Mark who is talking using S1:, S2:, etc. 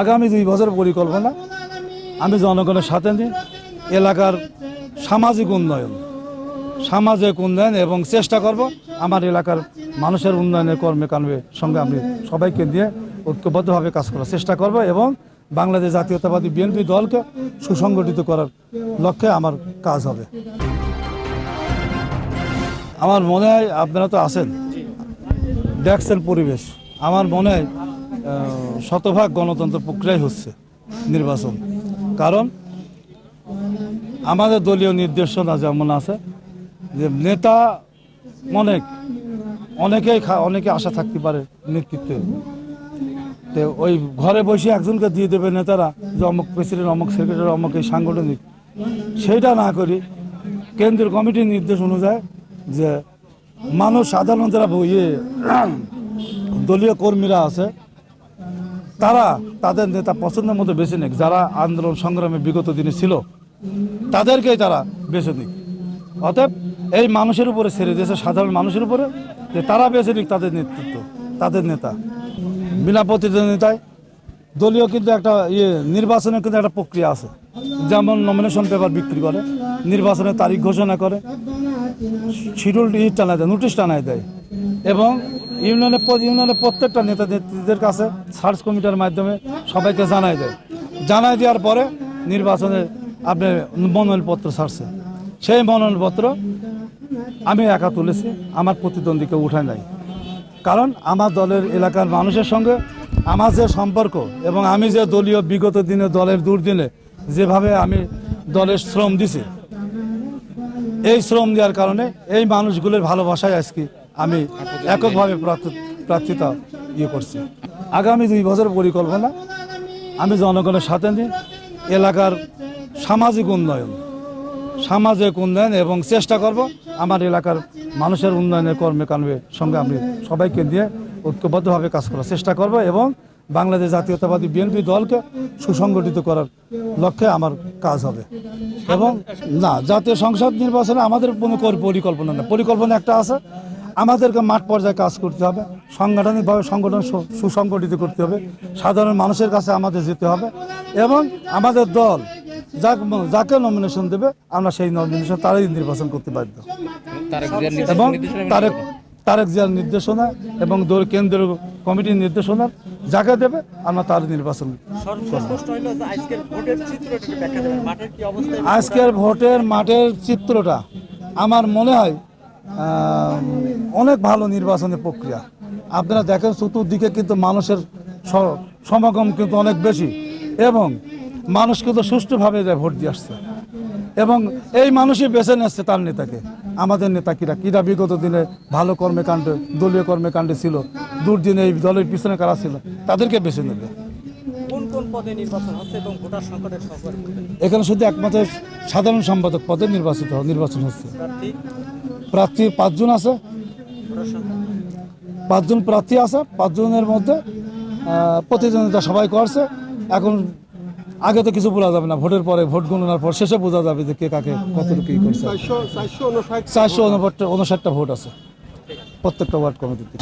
S1: আগামী দুই বছর পরিকল্পনা। আমি জনগণের সাথে নিই। এলাকার সামাজিক উন্নয়ন সামাজিক উন্নয়ন এবং চেষ্টা করব আমার এলাকার মানুষের উন্নয়নের কর্মে কার্মের সঙ্গে আমি সবাইকে নিয়ে ঐক্যবদ্ধভাবে কাজ করার চেষ্টা করব এবং বাংলাদেশ জাতীয়তাবাদী বিএনপি দলকে সুসংগঠিত করার লক্ষ্যে আমার কাজ হবে। আমার মনে হয় আপনারা তো আছেন। দেখছেন পরিবেশ। আমার মনে হয় শতভাগ গণতন্ত্র প্রক্রিয়াই হচ্ছে নির্বাচন। কারণ আমাদের দলীয় নির্দেশনা যেমন আছে, যে নেতা অনেক, অনেকেই অনেকে আশা থাকতে পারে নেতৃত্বে। তো ওই ঘরে বসে একজনকে দিয়ে দেবে নেতারা, যে অমুক প্রেসিডেন্ট, অমুক সেক্রেটারি, অমুক এই সাংগঠনিক। সেইটা না করি কেন্দ্রীয় কমিটির নির্দেশ অনুযায়ী যে মানুষ সাধারণ যারা ইয়ে দলীয় কর্মীরা আছে তারা তাদের নেতা পছন্দের মতো বেছে নিক, যারা আন্দোলন সংগ্রামে বিগত দিনে ছিল, তাদেরকেই তারা বেছে নিক। অতএব এই মানুষের উপরে ছেড়ে দিয়েছে, সাধারণ মানুষের উপরে, যে তারা বেছে নিক তাদের নেতৃত্ব, তাদের নেতা। বিনা প্রতিদ্বন্দ্বিতায় দলীয় কিন্তু একটা ইয়ে নির্বাচনের কিন্তু একটা প্রক্রিয়া আছে। যেমন নমিনেশন পেপার বিক্রি করে, নির্বাচনের তারিখ ঘোষণা করে শিডিউল ই টানায় দেয় নোটিশ টানায় দেয়। এবং ইউনিয়নের প- ইউনিয়নের প্রত্যেকটা নেতা নেত্রীদের কাছে সার্চ কমিটির মাধ্যমে সবাইকে জানাই দেয়। জানাই দেওয়ার পরে নির্বাচনে আপনি মনোনয়নপত্র ছাড়ছে সেই মনোনয়নপত্র আমি একা তুলেছি, আমার প্রতিদ্বন্দ্বীকে উঠায় নাই। কারণ আমার দলের এলাকার মানুষের সঙ্গে আমার যে সম্পর্ক এবং আমি যে দলীয় বিগত দিনে দলের দুর্দিনে যেভাবে আমি দলের শ্রম দিছি, এই শ্রম দেওয়ার কারণে এই মানুষগুলোর ভালোবাসায় আজকে আমি এককভাবে প্রার্থ- প্রার্থিতা ইয়ে করছি। আগামী দুই বছর পরিকল্পনা, আমি জনগণের সাথে নিই। এলাকার সামাজিক উন্নয়ন সামাজিক উন্নয়ন এবং চেষ্টা করব আমার এলাকার মানুষের উন্নয়নের কর্মে কার্মের সঙ্গে আমি সবাইকে নিয়ে ঐক্যবদ্ধভাবে কাজ করার চেষ্টা করব এবং বাংলাদেশ জাতীয়তাবাদী বিএনপি দলকে সুসংগঠিত করার লক্ষ্যে আমার কাজ হবে। এবং না, জাতীয় সংসদ নির্বাচনে আমাদের কোনো পরিকল্পনা না পরিকল্পনা একটা আছে আমাদেরকে মাঠ পর্যায়ে কাজ করতে হবে। সাংগঠনিকভাবে সংগঠন সুসংগঠিত করতে হবে। সাধারণ মানুষের কাছে আমাদের যেতে হবে এবং আমাদের দল যাক যাকে নমিনেশন দেবে আমরা সেই নমিনেশন তারাই নির্বাচন করতে বাধ্য। এবং তারেক তারেক জিয়ার নির্দেশনা এবং দল- কেন্দ্রীয় কমিটির নির্দেশনা যাকে দেবে আমরা তার নির্বাচন
S2: আজকের ভোটের মাঠের কি অবস্থা?
S1: আজকের ভোটের মাঠের চিত্রটা আমার মনে হয় অনেক ভালো নির্বাচনের প্রক্রিয়া। আপনারা দেখেন চতুর্দিকে কিন্তু মানুষের সমাগম কিন্তু অনেক বেশি এবং মানুষ কিন্তু সুষ্ঠুভাবে যায় ভোট দিয়ে আসছে এবং এই মানুষই বেছে নিচ্ছে তার নেতাকে। আমাদের নেতা কিরা? কিরা বিগত দিনে ভালো কর্মকাণ্ড দলীয় কর্মকাণ্ডে ছিল দুর্দিনে এই দলের পিছনে কারা ছিল তাদেরকে বেছে নেবে।
S2: কোন কোন পদে নির্বাচন হচ্ছে এবং ভোটার সংকটের খবর
S1: এখানে শুধু একমাত্র সাধারণ সম্পাদক পদে নির্বাচিত নির্বাচন হচ্ছে।
S2: প্রার্থী
S1: পাঁচজন আছে। পাঁচজন প্রার্থী আছে পাঁচজনের মধ্যে প্রতিদ্বন্দ্বিতা সবাই করছে। এখন আগে তো কিছু বোঝা যাবে না ভোটের পরে ভোট গণনার পর শেষে বোঝা যাবে যে কে কাকে কতটুকু কি করছে। চারশো উনষাটটা ভোট আছে প্রত্যেকটা ওয়ার্ড কমিটিতে।